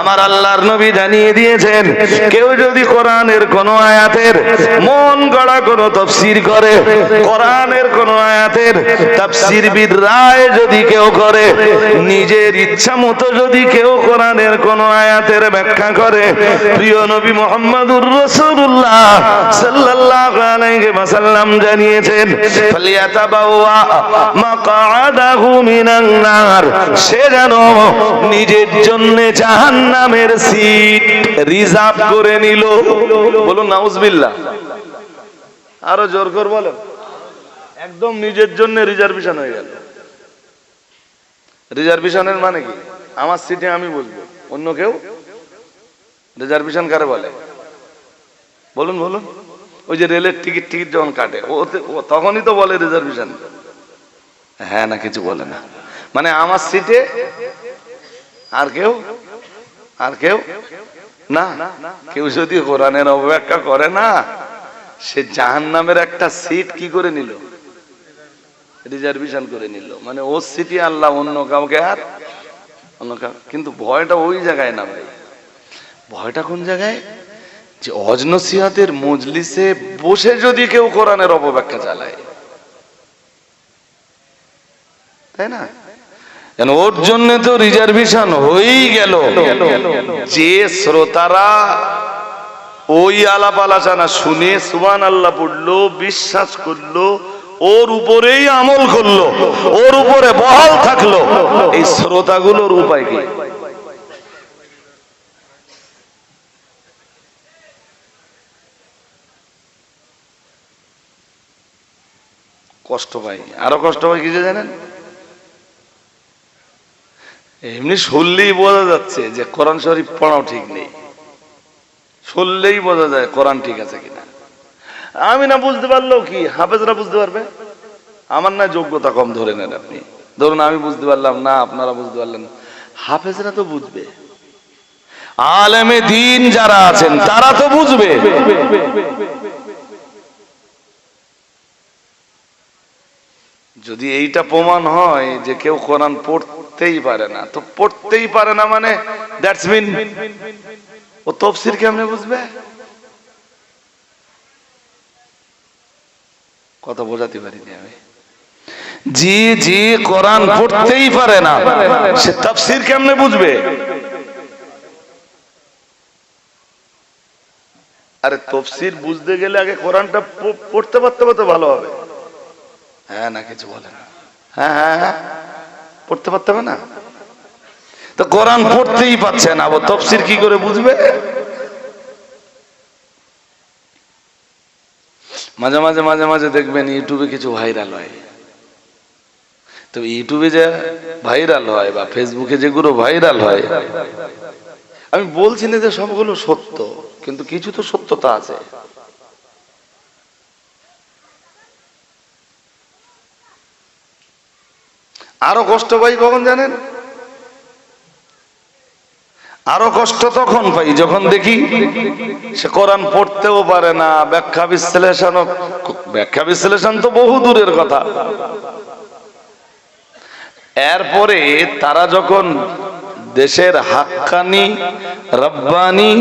আমার আল্লাহর নবী জানিয়ে দিয়েছেন, কেউ যদি কোরআনের কোন আয়াতের মন গড়া কোন তফসির করে, কোরআনের কোন আয়াতের তাফসীরবিদ রায় যদি কেউ করে, নিজের ইচ্ছা মতো যদি কেউ কোরআনের কোন আয়াতের ব্যাখ্যা করে প্রিয় নবী মুহাম্মদুর রাসূলুল্লাহ সাল্লাল্লাহু আলাইহি ওয়াসাল্লাম জানিয়েছেন, ফালিয়াতাবাওয়া মাকআদাহু মিনান নার সে যেন নিজের জন্য জাহান্নামের সিট রিজার্ভ করে নিল। বলুন, নাউজুবিল্লাহ। আরও জোর করে বলেন। একদম নিজের জন্য রিজার্ভেশন হয়ে গেল। রিজার্ভেশনের মানে কি? আমার সিটে আমি বসবো, অন্য কেউ রিজার্ভেশন কারে বলে। বলুন বলুন। ওই যে রেলের টিকিট টিকিট যখন কাটে, ও তখনই তো বলে রিজার্ভেশন। হ্যাঁ না, কিছু বলে না। মানে আমার সিটে আর কেউ আর কেউ না। কেউ যদি কোরআনের অবব্যাখ্যা করে না, সে জাহান নামের একটা সিট কি করে নিল? রিজার্ভেশন করে নিল। মানে ওর সিটি আল্লাহ অন্য কাউকে আর, অন্য কাউ কিন্তু ভয়টা ওই জায়গায় না ভাই ভয়টা কোন জায়গায়? যে অজনসিহাতের মজলিসে বসে যদি কেউ কোরআনের অপব্যাখ্যা চালায়। তাই না? কেন ওর জন্য তো রিজার্ভেশন হয়েই গেল। যে শ্রোতারা ওই আলাপ আলোচনা শুনে সুবান আল্লাহ পড়ল, বিশ্বাস করল, ওর উপরেই আমল করল, ওর উপরে বহাল থাকল, এই শ্রোতাগুলোর উপায় কি? কষ্ট পাই। আরও কষ্ট পাই কিছু জানেন? এমনি শুনলেই বোঝা যাচ্ছে যে কোরআন শরীফ পড়াও ঠিক নেই। শুনলেই বোঝা যায় কোরআন ঠিক আছে কিনা। আমি না বুঝতে পারলেও কি? হাফেজরা বুঝতে পারবে? আমার না যোগ্যতা কম ধরে নেন আপনি। ধরুন আমি বুঝতে পারলাম, না, আপনারা বুঝতে পারলেন হাফেজরা তো বুঝবে। আলেমে দিন যারা আছেন, তারা তো বুঝবে। যদি এইটা প্রমাণ হয় যে কেউ কোরআন পড়তেই পারে না, তো পড়তেই পারে না মানে দ্যাটস মিন ও তফসির কেমনে বুঝবে? কথা বোঝাতে পারিনি আমি। জি জি, কোরআন পড়তেই পারে না, সে কেমনে বুঝবে? আরে তফসির বুঝতে গেলে আগে কোরআনটা পড়তে পারতে পারতে ভালো হবে। হ্যাঁ না, কিছু বলে না। হ্যাঁ হ্যাঁ হ্যাঁ পড়তে পারতে না? তো কোরআন পড়তেই পাচ্ছে না তফসির কি করে বুঝবে? মাঝে মাঝে মাঝে মাঝে দেখবেন ইউটিউবে কিছু ভাইরাল হয়। তো ইউটিউবে যে ভাইরাল হয় বা ফেসবুকে যেগুলো ভাইরাল হয়, আমি বলছি না যে সবগুলো সত্য, কিন্তু কিছু তো সত্যতা আছে। আরও কষ্ট পাই কখন জানেন? আরও কষ্ট তখন পাই, যখন দেখি সে কোরআন পড়তেও পারে না, ব্যাখ্যা বিশ্লেষণ ব্যাখ্যা বিশ্লেষণ তো বহু দূরের কথা। এরপরে তারা যখন দেশের হাক্কানি, রব্বানি,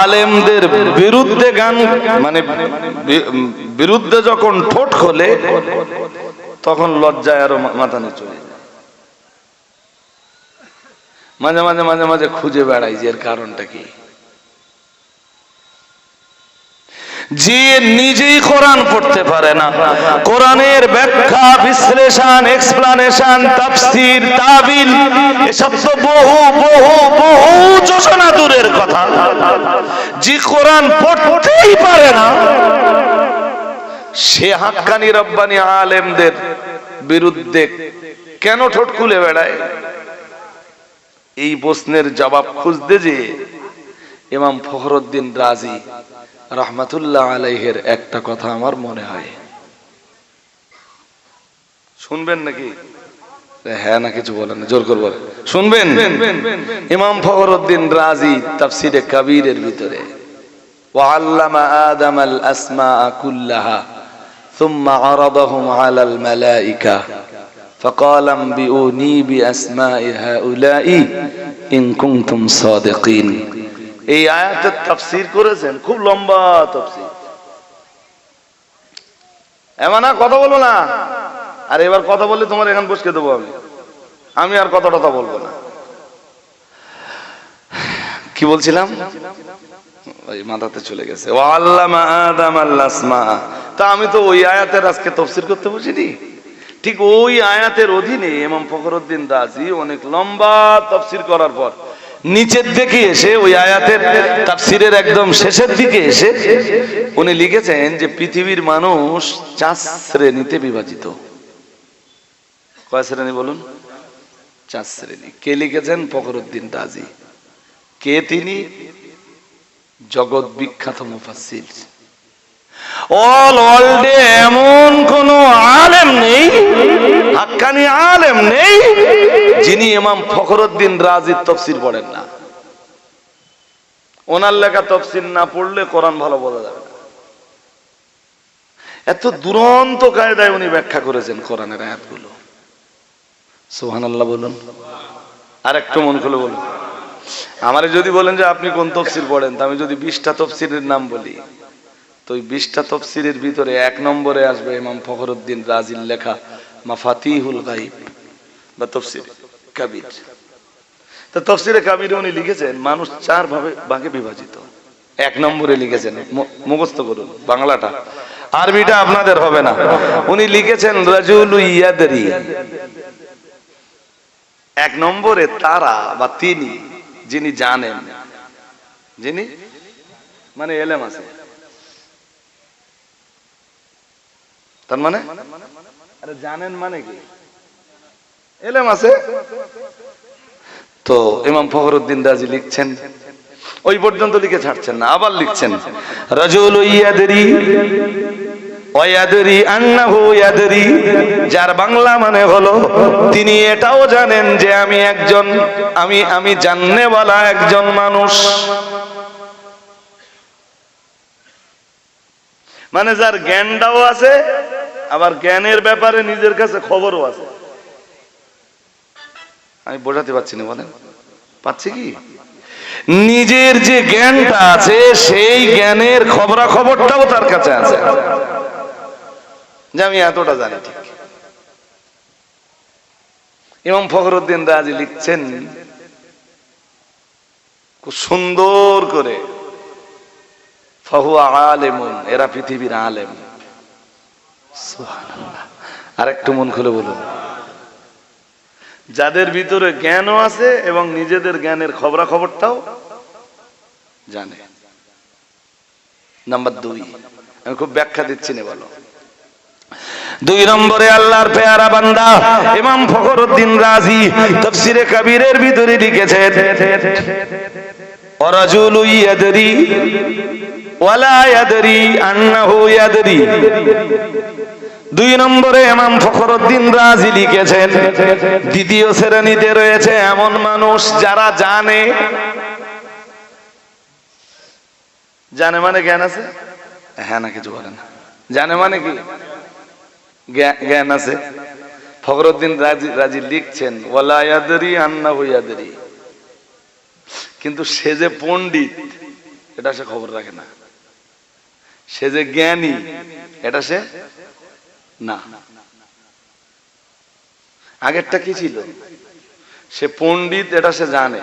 আলেমদের বিরুদ্ধে গান মানে বিরুদ্ধে যখন ঠোঁট খোলে তখন লজ্জায় আরও মাথা নিচু হয়ে যায়। মাঝে মাঝে মাঝে মাঝে খুঁজে বেড়াই যে এর কারণটা কি যে নিজেই কোরআন পড়তে পারে না, কোরআনের ব্যাখ্যা, বিশ্লেষণ এক্সপ্লানেশন তাফসীর, তাবিল, এসব তো বহু বহু বহু যোজনা দূরের কথা যে কোরআন পড়তেই পারে না সে হাক্কানি রব্বানি আলেমদের বিরুদ্ধে কেন ঠোঁট খুলে বেড়ায়? এই প্রশ্নের জবাব খুঁজতে যে ইমাম ফখরুদ্দিন রাজি রহমাতুল্লাহ আলাইহের একটা কথা আমার মনে হয়। শুনবেন নাকি? হ্যাঁ না, কিছু বলেন না, জোর করব শুনবেন? ইমাম ফখরুদ্দিন রাজি তাফসিরে কাবিরের ভিতরে। ওয়া আল্লামা আদম আল আসমা কুল্লাহা। ثم عرضهم على الملائكة فقال انبئوني بأسماء هؤلاء إن كنتم صادقين এই আয়াতের তাফসীর করেছেন খুব লম্বা তাফসীর এমন না কথা বলবো না আর এবার কথা বললে তোমার এখান বসকে দেবো আমি আমি আর কথা টথা বলবো না কি বলছিলাম মাথাতে চলে গেছে। ও তা আমি তো ওই আয়াতের আজকে তফসির করতে বসিনি। ঠিক ওই আয়াতের অধীনে ফখরুদ্দিন অনেক লম্বা তফসির করার পর নিচের দিকে এসে ওই আয়াতের তাফসিরের একদম শেষের দিকে এসে উনি লিখেছেন যে পৃথিবীর মানুষ চার শ্রেণীতে বিভাজিত। কয় শ্রেণি বলুন? চার শ্রেণি। কে লিখেছেন? ফখরুদ্দিন রাজি। কে তিনি? জগৎ বিখ্যাত মুফাসসির। অল ওয়ার্ল্ডে এমন কোন আলেম নেই, হাক্কানি আলেম নেই, যিনি ইমাম ফখরুদ্দিন রাজির তফসির পড়েন না। ওনার লেখা তফসির না পড়লে কোরআন ভালো বোঝা যাবে না। এত দুরন্ত কায়দায় উনি ব্যাখ্যা করেছেন কোরআনের আয়াতগুলো। সুবহানাল্লাহ বলুন। আর একটু মন খুলে বলুন। আমারে যদি বলেন যে আপনি কোন তফসির পড়েন আমি যদি বিশটা তফসিরের নাম বলি, তো ওই বিশটা তফসিরের ভিতরে এক নম্বরে আসবে ইমাম ফখরুদ্দিন রাজির লেখা মাফাতিহুল গাইব বা তফসির কাবির। তো তফসিরে কাবিরে উনি লিখেছেন, মানুষ চার ভাবে, ভাগে বিভাজিত। এক নম্বরে লিখেছেন মুখস্থ করুন, বাংলাটা। আরবিটা আপনাদের হবে না। উনি লিখেছেন, রাজুল ইয়াদরি। এক নম্বরে তারা বা তিনি যিনি জানেন। যিনি? মানে এলেম আছে। তার মানে? আরে জানেন মানে কি? এলেম আছে। তো ইমাম ফখরুদ্দিন রাজি লিখছেন। ওই পর্যন্ত লিখে ছাড়ছেন না, আবার লিখছেন। রাজুল ইয়াদরি ওয়াদরি আন্নাহু যার বাংলা মানে হলো, তিনি এটাও জানেন যে আমি একজন, আমি আমি জাননেওয়ালা একজন মানুষ। মানে যার জ্ঞানটাও আছে, আবার জ্ঞানের ব্যাপারে নিজের কাছে খবরও আছে। আমি বোঝাতে পারছি না, বলেন। পাচ্ছি কি? নিজের যে জ্ঞানটা আছে, সেই জ্ঞানের খবরা খবরটাও তার কাছে আছে। যে আমি এতটা জানি ঠিক। ইমাম ফখরুদ্দিন রাজি লিখছেন, খুব সুন্দর করে, ফাহুয়া আলেমুন এরা পৃথিবীর আলেম। আর একটু মন খুলে বলুন। যাদের ভিতরে জ্ঞানও আছে এবং নিজেদের জ্ঞানের খবরা খবরটাও জানে। নাম্বার দুই, আমি খুব ব্যাখ্যা দিচ্ছি না বলো। দুই নম্বরে আল্লাহর পেয়ারা বান্দা, ইমাম ফখরুদ্দিন রাজি তাফসিরে কাবীরের ভিতরে লিখেছেন ওয়ারাজুলু ইয়াদরি ওয়ালা ইয়াদরি আন্নাহু ইয়াদরি। দুই নম্বরে ইমাম ফখরুদ্দিন রাজি লিখেছেন, দ্বিতীয় শ্রেণীতে রয়েছে এমন মানুষ যারা জানে। জানে মানে জ্ঞান আছে? হ্যাঁ না, কিছু বলে না। জানে মানে কি? জ্ঞান আছে। ফখরুদ্দিন রাজি রাজি লিখছেন, ওয়ালা ইয়াদরি আন্নাহু ইয়াদরি। কিন্তু সে যে পণ্ডিত, এটা সে খবর রাখে না। সে যে জ্ঞানী, এটা সে না। আগেরটা কি ছিল? সে পণ্ডিত, এটা সে জানে।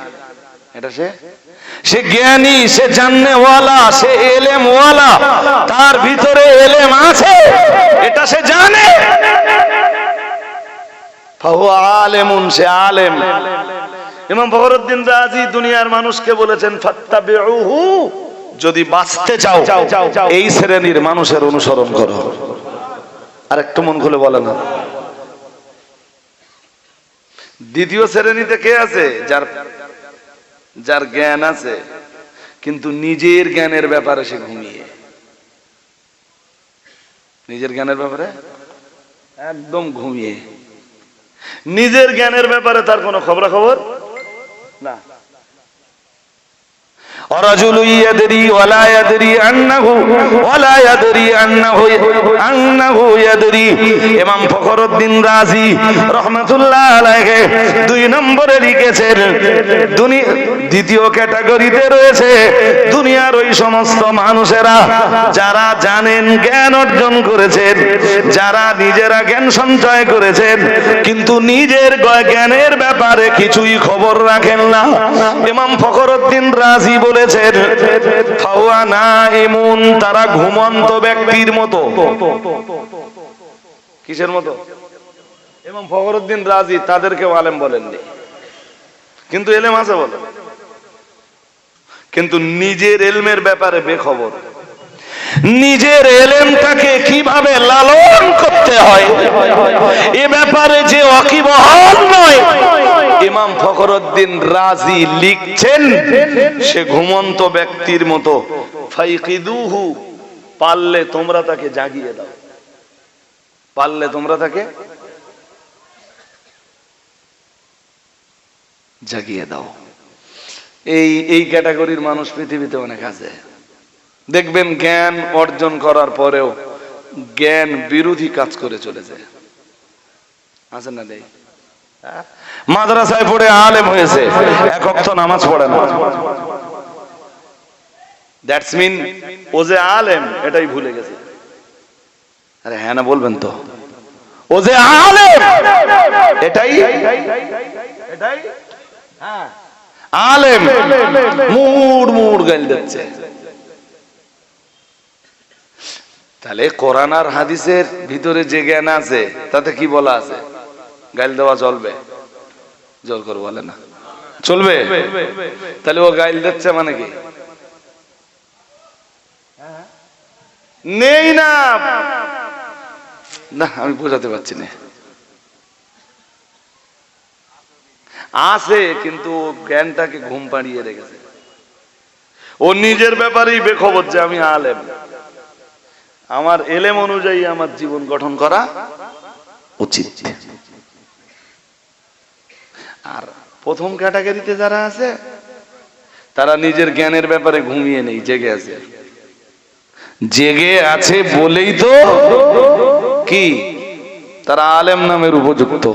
এটা সে সে জ্ঞানী, সে জাননেওয়ালা, সে এলেম ওয়ালা তার ভিতরে এলেম আছে, এটা সে জানে। আলেমুন, সে আলেম। ইমাম ফখরুদ্দিন রাজি দুনিয়ার মানুষকে বলেছেন, ফাত্তাবিউহু, যদি বাঁচতে চাও, এই শ্রেণির মানুষের অনুসরণ করো। আর একটু মন খুলে বলে না। দ্বিতীয় শ্রেণীতে কে আছে? যার যার জ্ঞান আছে, কিন্তু নিজের জ্ঞানের ব্যাপারে সে ঘুমিয়ে। নিজের জ্ঞানের ব্যাপারে? একদম ঘুমিয়ে। নিজের জ্ঞানের ব্যাপারে তার কোনো খবরাখবর? না। ورجل يدري ولا يدري أنه ولا يدري أنه أنه يدري ইমাম ফখরুদ্দিন রাজি রহমাতুল্লাহ আলাইহি দুই নম্বরে লিখেছেন দুনি দ্বিতীয় ক্যাটাগরিতে রয়েছে দুনিয়ার ওই সমস্ত মানুষেরা যারা জানেন জ্ঞান অর্জন করেছেন যারা নিজেরা জ্ঞান সঞ্চয় করেছেন কিন্তু নিজের গ- জ্ঞানের ব্যাপারে কিছুই খবর রাখেন না ইমাম ফখরুদ্দিন রাজি বলেছেন, ফাওয়া নাইমুন তারা ঘুমন্ত ব্যক্তির মতো। কিসের মতো? ইমাম ফখরুদ্দিন রাজি, তাদেরকেও আলেম বলেননি। কিন্তু এলেম আছে বলে। কিন্তু নিজের এলমের ব্যাপারে বেখবর। নিজের এলেমটাকে কীভাবে লালন করতে হয়, এ ব্যাপারে যে অকিবহাল নয় ইমাম ফখরুদ্দিন রাজি লিখছেন, সে ঘুমন্ত ব্যক্তির মতো, ফাইকিদুহু, পারলে তোমরা তাকে জাগিয়ে দাও। পারলে তোমরা তাকে জাগিয়ে দাও। এই এই ক্যাটাগরির মানুষ পৃথিবীতে অনেক আছে। দেখবেন জ্ঞান অর্জন করার পরেও জ্ঞান বিরোধী কাজ করে চলেছে। আছে না নেই? মাদ্রাসায় পড়ে আলেম হয়েছে, এক অক্ত নামাজ পড়ে না। দ্যাটস মিন ও যে আলেম, এটাই ভুলে গেছে। আরে হ্যাঁ না, বলবেন তো। ও যে আলেম, এটাই এটাই আলেম, মুড় মুড় গাইল দিচ্ছে। তাহলে কোরআন আর হাদিসের ভিতরে যে জ্ঞান আছে, তাতে কি বলা আছে? গাইল দেওয়া চলবে জোর করে বলে না। চলবে? তাহলে ও গাইল দিচ্ছে মানে কি? নেই না। না, আমি বোঝাতে পারছি না। আছে, কিন্তু জ্ঞানটাকে ঘুম পাড়িয়ে রেখেছে। ও নিজের ব্যাপারেই বেখবর যে আমি আলেম। আমার এলেম অনুযায়ী আমার জীবন গঠন করা উচিত। আর প্রথম ক্যাটাগরিতে যারা আছে, তারা নিজের জ্ঞানের ব্যাপারে ঘুমিয়ে নেই, জেগে আছে। জেগে আছে বলেই তো কি? তারা আলেম নামের উপযুক্ত।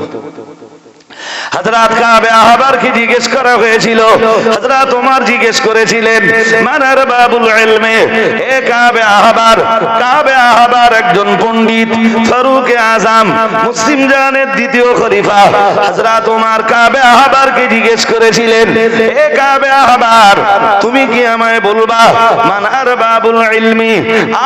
হযরত কাবে আহবারকে জিজ্ঞেস করা হয়েছিল, হযরত ওমর জিজ্ঞেস করেছিলেন, মানার বাবুল ইলমে? হে কাবে আহবার কাবে আহবার একজন পণ্ডিত, ফারুক আজম, মুসলিম জানের দ্বিতীয় খলিফা। হযরত ওমর কাবে আহবারকে জিজ্ঞেস করেছিলেন হে কাবে আহবার, তুমি কি আমায় বলবা, মানার বাবুল ইলমি,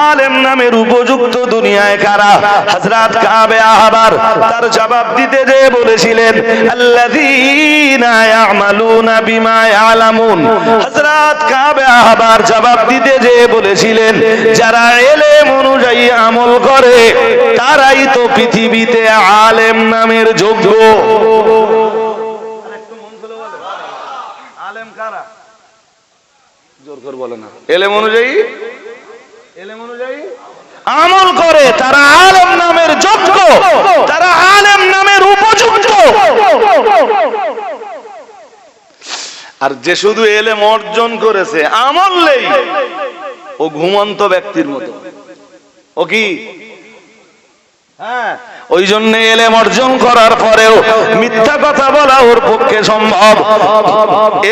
আলেম নামের উপযুক্ত দুনিয়ায় কারা? হযরত কাবে আহবার তার জবাব দিতে যে বলেছিলেন আল্লাযীনা ইয়ামালুনা বিমা ইয়ালামুন। হযরত কাবে আহবার জবাব দিতে যে বলেছিলেন যারা এলেম অনুযায়ী আমল করে তারাই তো পৃথিবীতে আলেম নামের যোগ্য। আলেম কারা? জোর করে বলে না। এলেম অনুযায়ী? এলেম অনুযায়ী? আমল করে তারা আলেম নামের যোগ্য তারা আলেম নামের উপযুক্ত আর যে শুধু এলে অর্জন করেছে নেই। ও ঘুমন্ত ব্যক্তির মতো। ও কি? ওই জন্য এলেম অর্জন করার পরেও মিথ্যা কথা বলা ওর পক্ষে সম্ভব।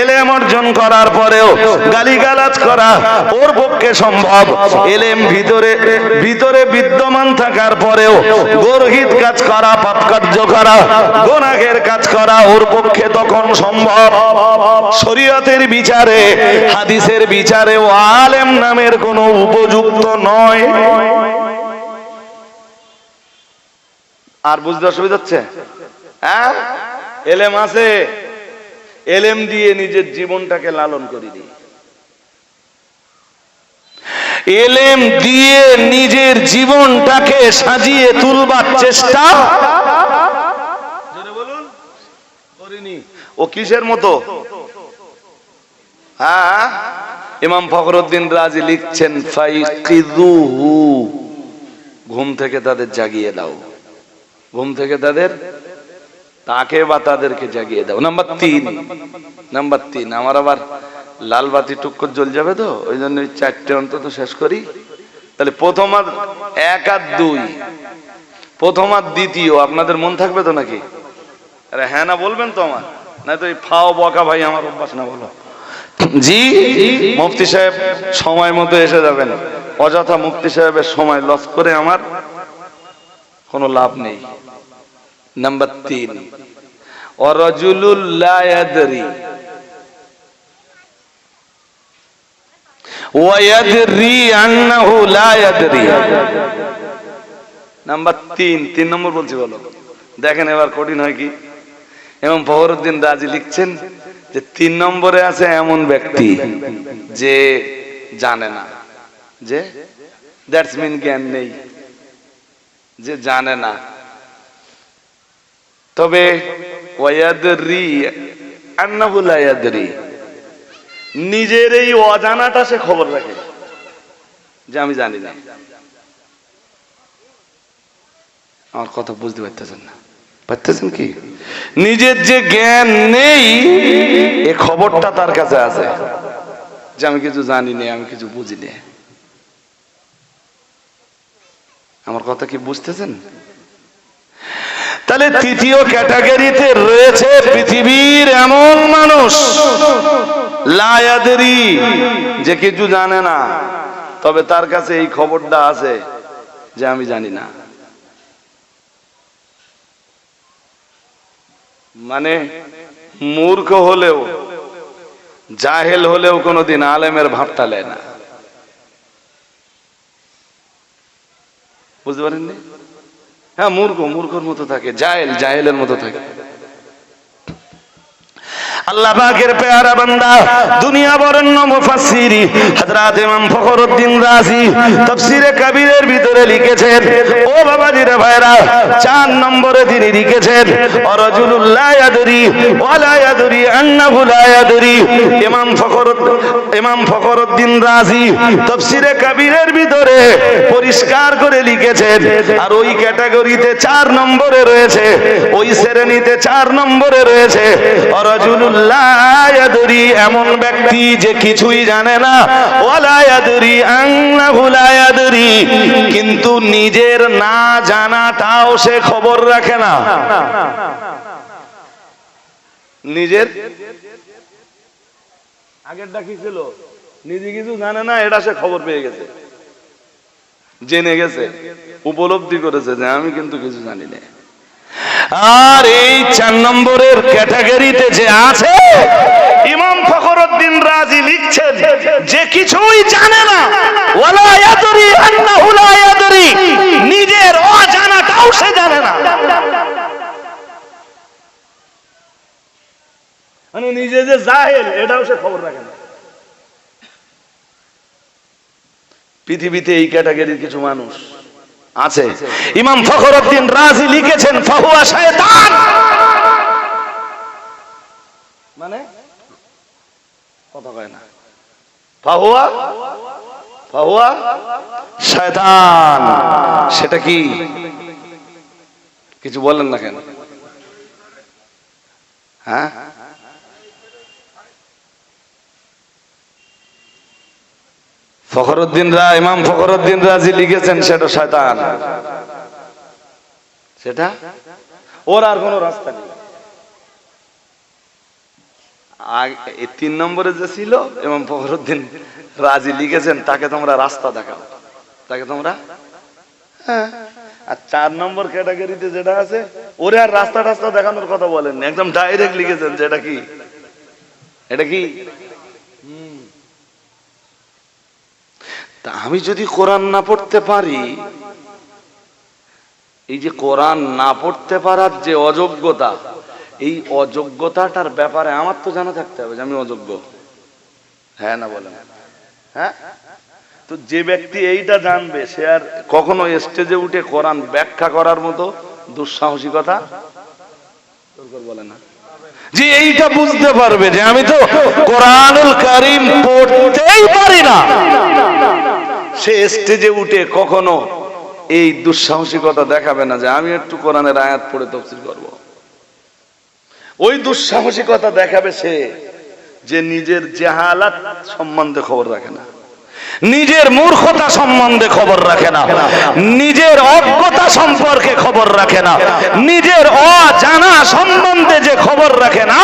এলেম অর্জন করার পরেও গালিগালাজ করা ওর পক্ষে সম্ভব। এলেম ভিতরে ভিতরে বিদ্যমান থাকার পরেও গর্হিত কাজ করা পাপ কার্য করা গোনাগের কাজ করা ওর পক্ষে তখন সম্ভব। শরীয়তের বিচারে, হাদিসের বিচারে ও আলেম নামের কোনো উপযুক্ত নয়। আর বুঝতে অসুবিধা হচ্ছে? হ্যাঁ? এলেম আছে। এলেম দিয়ে নিজের জীবনটাকে লালন করি দিই। এলেম দিয়ে নিজের জীবনটাকে সাজিয়ে তুলবার চেষ্টা। ও কিসের মতো? হ্যাঁ? ইমাম ফখরুদ্দিন রাজি লিখছেন ফাইকিদুহু ঘুম থেকে তাদের জাগিয়ে দাও। ঘুম থেকে তাদের তাকে বা তাদেরকে জাগিয়ে দাও। নাম্বার তিন। নাম্বার তিন। আমার আবার লাল বাতি টুক্কর জ্বল যাবে তো, ওই জন্য চারটে অন্তত শেষ করি। তাহলে প্রথম আর এক আর দুই। প্রথম আর দ্বিতীয়, আপনাদের মন থাকবে তো নাকি? আরে হ্যাঁ না, বলবেন তো আমার। না তো এই ফাও বকা ভাই, আমার অভ্যাস না, বলো। জি, মুফতি সাহেব, সময় মতো এসে যাবেন। অযথা মুফতি সাহেবের সময় লস করে আমার কোনো লাভ নেই। নাম্বার তিন দেখেন এবার কঠিন হয় কি? এবং ফখরুদ্দিন রাজি লিখছেন যে তিন নম্বরে আছে এমন ব্যক্তি যে জানে না। যে দ্যাটস মিন জ্ঞান নেই। যে জানে না। তবে নিজের এই অজানাটা সে খবর রাখে, যে আমি জানি না। আমার কথা বুঝতে পারতেছেন না। পারতেছেন কি? নিজের যে জ্ঞান নেই, এ খবরটা তার কাছে আছে, যে আমি কিছু জানি না, আমি কিছু বুঝি না। আমার কথা কি বুঝতেছেন? তাহলে তৃতীয় ক্যাটাগরিতে রয়েছে পৃথিবীর এমন মানুষ। লায়াদেরি যে কিছু জানে না। তবে তার কাছে এই খবরটা আছে যে আমি জানি না। মানে মূর্খ হলেও, জাহেল হলেও কোনোদিন আলেমের ভাবটা লেয় না। বুঝতে পারেননি? হ্যাঁ মূর্খ মূর্খর মতো থাকে জায়েল জায়েলের মতো থাকে। আল্লাহ পাকের পেয়ারা বান্দা, দুনিয়া বরেণ্য মুফাসসিরি, হযরত ইমাম ফখরুদ্দিন রাজি তাফসীরে কবিরের ভিতরে লিখেছেন, ও বাবাজিরা ভাইরা, চার নম্বরে তিনি লিখেছেন অরাজুলুল লা ইয়াদরি, ওয়ালা ইয়াদরি আন্নাহু লা ইয়াদরি। ইমাম ফখরুদ, ইমাম ফখরুদ্দিন রাজি তাফসীরে কবিরের ভিতরে পরিষ্কার করে লিখেছেন, আর ওই ক্যাটাগরিতে চার নম্বরে রয়েছে, ওই শ্রেণীতে চার নম্বরে রয়েছে অরাজুলুল লা ইয়াদরি এমন ব্যক্তি যে কিছুই জানে না। লা ইয়াদরি কিন্তু নিজের না জানাটাও সে খবর রাখে না। নিজের? আগেরটা কি ছিল? নিজে কিছু জানে না, এটা সে খবর পেয়ে গেছে। জেনে গেছে, উপলব্ধি করেছে যে আমি কিন্তু কিছু জানি না। আর এই চার নম্বরের ক্যাটাগরিতে যে আছে, ইমাম রাজি লিখছেন যে কিছুই জানে না। ওয়ালা ইয়াদরি লা ইয়াদরি, নিজের অজানাটাও সে জানে না। মানে নিজে যে জাহেল, এটাও সে খবর রাখে না। পৃথিবীতে এই ক্যাটাগরির কিছু মানুষ আছে। ইমাম ফখরুদ্দিন রাজি লিখেছেন, ফাহুয়া শয়তান। মানে? কথা কয় না। ফাহুয়া? ফাহুয়া? শয়তান। সেটা কি? কিছু বললেন না কেন? হ্যাঁ? ফখরুদ্দিন রা, ইমাম ফখরুদ্দিন রাজি লিখেছেন, সেটা শয়তান। সেটা? ওর আর কোনো রাস্তা নেই। তিন নম্বরে যে ছিল এবং ফখরুদ্দিন রাজি লিখেছেন, তাকে তোমরা রাস্তা দেখাও। তাকে তোমরা? হ্যাঁ। আর চার নম্বর ক্যাটাগরিতে যেটা আছে, ওরে আর রাস্তা টাস্তা দেখানোর কথা বলেন একদম ডাইরেক্ট লিখেছেন যেটা কি? এটা কি? তা আমি যদি কোরআন না পড়তে পারি, এই যে কোরআন না পড়তে পারার যে অযোগ্যতা, এই অযোগ্যতাটার ব্যাপারে আমার তো জানা থাকতে হবে যে আমি অযোগ্য। হ্যাঁ না বলেন? হ্যাঁ? তো যে ব্যক্তি এইটা জানবে, সে আর কখনো স্টেজে উঠে কোরআন ব্যাখ্যা করার মতো দুঃসাহসিকতা বলে না। যে এইটা বুঝতে পারবে যে আমি তো কোরআনুল কারিম পড়তেই পারি না। সে স্টেজে উঠে কখনো এই দুঃসাহসিকতা দেখাবে না যে আমি একটু কোরআনের আয়াত পড়ে তফসিল করব। ওই দুঃসাহসিকতা দেখাবে সে যে নিজের জেহালাত সম্বন্ধে খবর রাখে না। নিজের মূর্খতা সম্বন্ধে খবর রাখে না। নিজের অজ্ঞতা সম্পর্কে খবর রাখে না। নিজের অজানা সম্বন্ধে যে খবর রাখে না,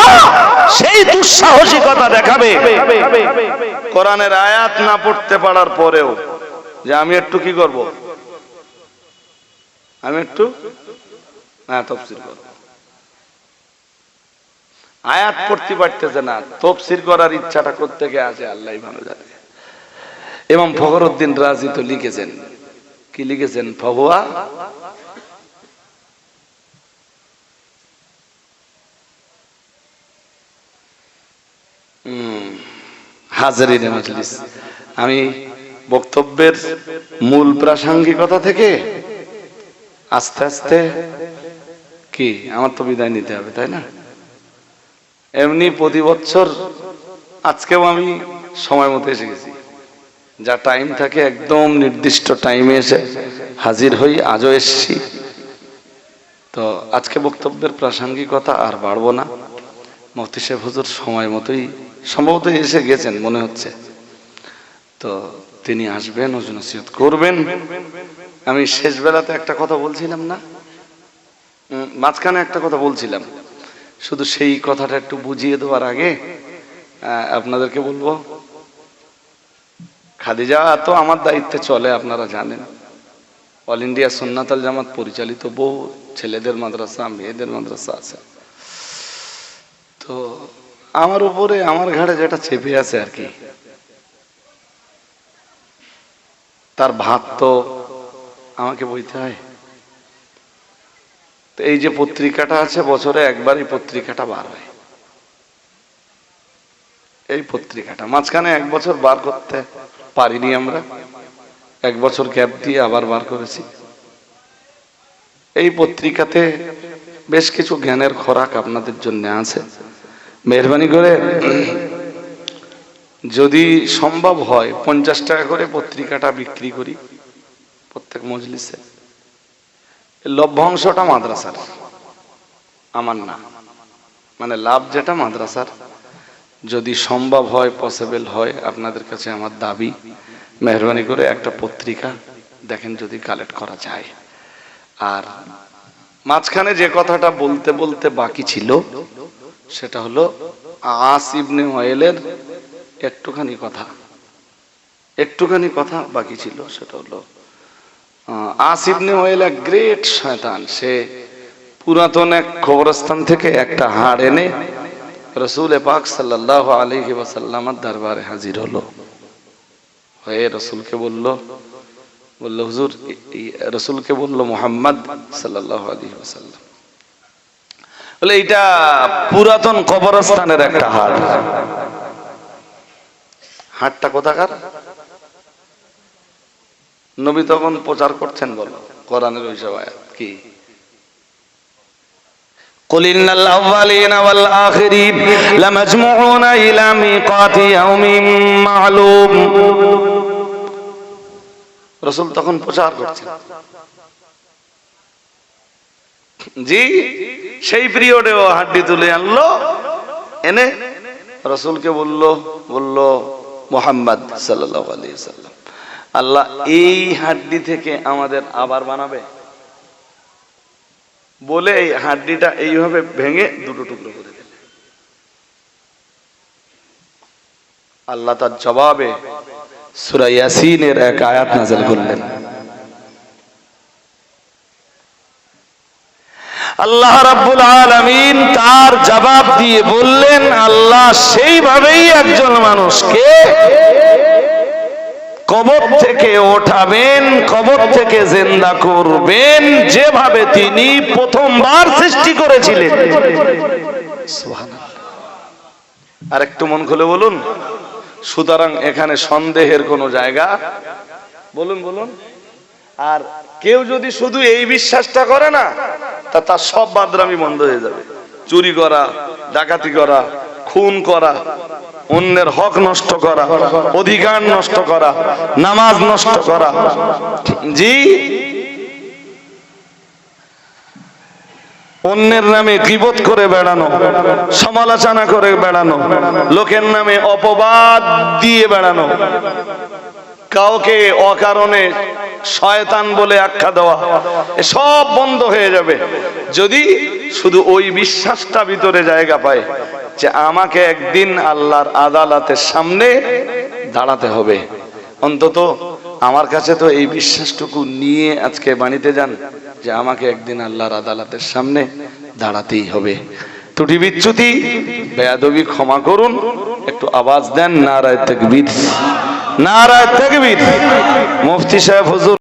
সেই দুঃসাহসিকতা দেখাবে। কোরআনের আয়াত না পড়তে পারার পরেও যে আমি একটু কি করব? আমি একটু হ্যাঁ তফসিল করব। আয়াত পড়তে পারতেছে না, তফসির করার ইচ্ছাটা গিয়ে আছে আল্লাহ ভালো জানে। এবং ফখরুদ্দিন রাজি তো লিখেছেন। কি লিখেছেন? ফবুয়া হাজারিনে মজলিস। আমি বক্তব্যের মূল প্রাসঙ্গিকতা থেকে আস্তে আস্তে কি? আমার তো বিদায় নিতে হবে, তাই না? এমনি প্রতি বছর আজকেও আমি সময় মতো এসে গেছি। যা টাইম থাকে একদম নির্দিষ্ট টাইমে এসে হাজির হই, আজও এসছি। তো আজকে বক্তব্যের প্রাসঙ্গিকতা আর বাড়বো না। মফতি সাহেব হুজুর সময় মতোই সম্ভবত এসে গেছেন, মনে হচ্ছে। তো তিনি আসবেন নসিহত করবেন। আমি শেষ বেলাতে একটা কথা বলছিলাম না? মাঝখানে একটা কথা বলছিলাম। শুধু সেই কথাটা একটু বুঝিয়ে দেওয়ার আগে আপনাদেরকে বলব, খাদিজা তো আমার দায়িত্বে চলে, আপনারা জানেন। অল ইন্ডিয়া সুন্নাতাল জামাত পরিচালিত বহু ছেলেদের মাদ্রাসা, মেয়েদের মাদ্রাসা আছে। তো আমার উপরে, আমার ঘাড়ে যেটা চেপে আছে আর কি তার ভাত তো আমাকে বইতে হয়। তো এই যে পত্রিকাটা আছে, বছরে একবার এই পত্রিকাটা বার হয়। এই পত্রিকাটা। মাঝখানে এক বছর বার করতে পারিনি আমরা। এক বছর গ্যাপ দিয়ে আবার বার করেছি। এই পত্রিকাতে বেশ কিছু জ্ঞানের খোরাক আপনাদের জন্য আছে। মেহরবানি করে যদি সম্ভব হয়, পঞ্চাশ টাকা করে পত্রিকাটা বিক্রি করি, প্রত্যেক মজলিসে। লভ্যাংশটা মাদ্রাসার, আমার না। মানে লাভ যেটা মাদ্রাসার, যদি সম্ভব হয় পসিবল হয়, আপনাদের কাছে আমার দাবি, মেহরবানি করে একটা পত্রিকা দেখেন যদি কালেক্ট করা যায়। আর মাঝখানে যে কথাটা বলতে বলতে বাকি ছিল, সেটা হলো আস ইবনে ওয়েলের একটুখানি কথা। একটুখানি কথা বাকি ছিল সেটা হলো আহ, আস ইবনে ওয়েল এক গ্রেট শয়তান সে পুরাতন এক খবরস্থান থেকে একটা হাড় এনে রসুল পাক সাল্লাহ আলহি ওয়াসাল্লামার দরবারে হাজির হলো। হয়ে রসুলকে বলল বলল হুজুর রসুলকে বলল মোহাম্মদ সাল্লাহ আলী ওয়াসাল্লাম। বলে এইটা পুরাতন কবরস্থানের একটা হাট হাটটা কোথাকার নবী তখন প্রচার করছেন বলো কোরআনের ওইসব আয়াত কি قل إن الأولين والآخرين لمجموعون إلى ميقات يوم معلوم রসুল তখন প্রচার করছেন জি সেই পিরিয়ডে ও হাড্ডি তুলে আনলো এনে রসুলকে বলল বলল মোহাম্মদ সাল্লাম। আল্লাহ এই হাড্ডি থেকে আমাদের আবার বানাবে। বলে এই হাড্ডিটা এইভাবে ভেঙে দুটো টুকরো করে দিলেন আল্লাহ তার জবাবে সুরাইয়াসিনের এক আয়াত নাজেল করলেন। আল্লাহ রাব্বুল আলামিন তার জবাব দিয়ে বললেন, আল্লাহ সেইভাবেই একজন মানুষকে কবর থেকে ওঠাবেন, কবর থেকে জিন্দা করবেন, যেভাবে তিনি প্রথমবার সৃষ্টি করেছিলেন। আর একটু মন খুলে বলুন। সুতরাং এখানে সন্দেহের কোনো জায়গা? বলুন বলুন। আর কেউ যদি শুধু এই বিশ্বাসটা করে না, তা তার সব বাদরামি বন্ধ হয়ে যাবে। চুরি করা, ডাকাতি করা, খুন করা, অন্যের হক নষ্ট করা, অধিকার নষ্ট করা, নামাজ নষ্ট করা। জি? অন্যের নামে গিবত করে বেড়ানো, সমালোচনা করে বেড়ানো, লোকের নামে অপবাদ দিয়ে বেড়ানো। কাউকে অকারণে শয়তান বলে আখ্যা দেওয়া সব বন্ধ হয়ে যাবে। যদি শুধু ওই বিশ্বাসটা ভিতরে জায়গা পায় যে আমাকে একদিন আল্লাহর আদালতের সামনে দাঁড়াতে হবে। অন্তত আমার কাছে তো এই বিশ্বাসটুকু নিয়ে আজকে বাণীতে যান যে আমাকে একদিন আল্লাহর আদালতের সামনে দাঁড়াতেই হবে। ত্রুটি বিচ্যুতি, বেয়াদবি ক্ষমা করুন, একটু আওয়াজ দেন, নারায় তকবীর। নারায় তকবীর। মুফতি সাহেব হুজুর